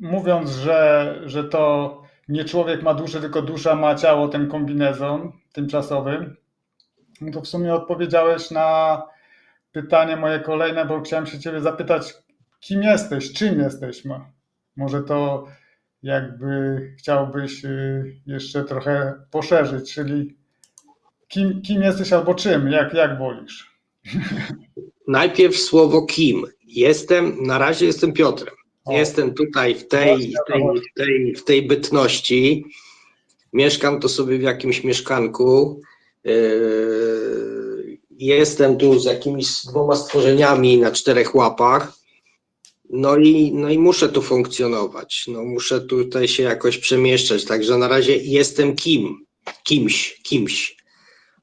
mówiąc, że, że to nie człowiek ma duszę, tylko dusza ma ciało, ten kombinezon tymczasowy, no to w sumie odpowiedziałeś na pytanie moje kolejne, bo chciałem się ciebie zapytać, kim jesteś, czym jesteś? Mo- Może to jakby chciałbyś y, jeszcze trochę poszerzyć, czyli kim, kim jesteś albo czym, jak, jak wolisz? Najpierw słowo kim. Jestem, na razie jestem Piotrem. Jestem tutaj w tej, w tej, w tej, w tej bytności. Mieszkam to sobie w jakimś mieszkanku. Yy, Jestem tu z jakimiś dwoma stworzeniami na czterech łapach. No i, no i muszę tu funkcjonować. No muszę tutaj się jakoś przemieszczać. Także na razie jestem kim? Kimś, kimś.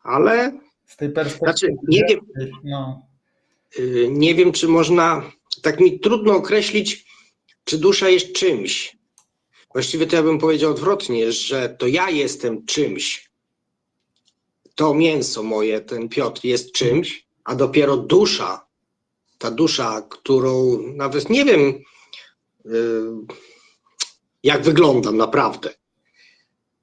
Ale Z tej perspektywy. znaczy nie wiem, No, Y, Nie wiem, czy można, tak mi trudno określić, czy dusza jest czymś. Właściwie to ja bym powiedział odwrotnie, że to ja jestem czymś. To mięso moje, ten Piotr jest czymś, a dopiero dusza, ta dusza, którą nawet nie wiem, y, jak wyglądam naprawdę.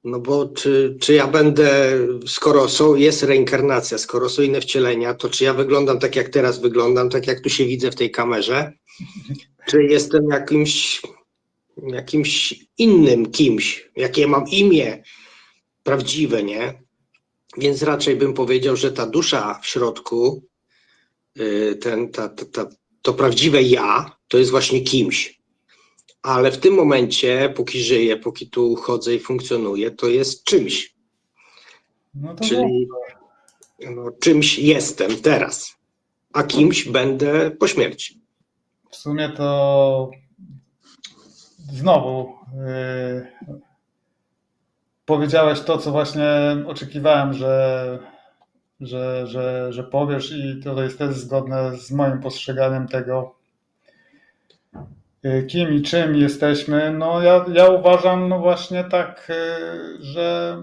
No bo czy, czy ja będę, skoro są, jest reinkarnacja, skoro są inne wcielenia, to czy ja wyglądam tak, jak teraz wyglądam, tak jak tu się widzę w tej kamerze? Czy jestem jakimś, jakimś innym kimś? Jakie mam imię prawdziwe, nie? Więc raczej bym powiedział, że ta dusza w środku, y, ten, ta, ta, ta, to prawdziwe ja, to jest właśnie kimś ale w tym momencie, póki żyję, póki tu chodzę i funkcjonuję, to jest czymś. no to Czyli no, czymś jestem teraz, a kimś będę po śmierci. W sumie to znowu yy, powiedziałeś to, co właśnie oczekiwałem, że, że, że, że powiesz i to jest też zgodne z moim postrzeganiem tego, yy, kim i czym jesteśmy. No ja, ja uważam no właśnie tak, yy, że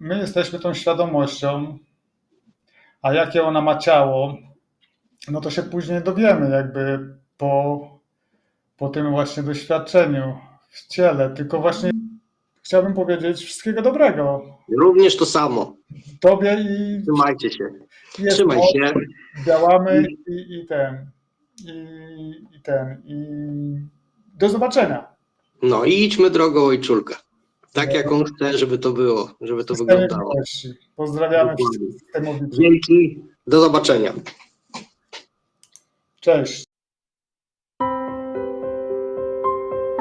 my jesteśmy tą świadomością, a jakie ona ma ciało, no to się później dowiemy jakby po, po tym właśnie doświadczeniu w ciele. Tylko właśnie chciałbym powiedzieć wszystkiego dobrego Również to samo. Tobie i Trzymajcie się. Trzymaj się. działamy i, i ten i, i ten i do zobaczenia. No i idźmy drogą ojczulka. Tak jak on chce, żeby to było, żeby to W systemie wyglądało. miłości. Pozdrawiamy wszystkich. Dzięki. Do zobaczenia. Cześć.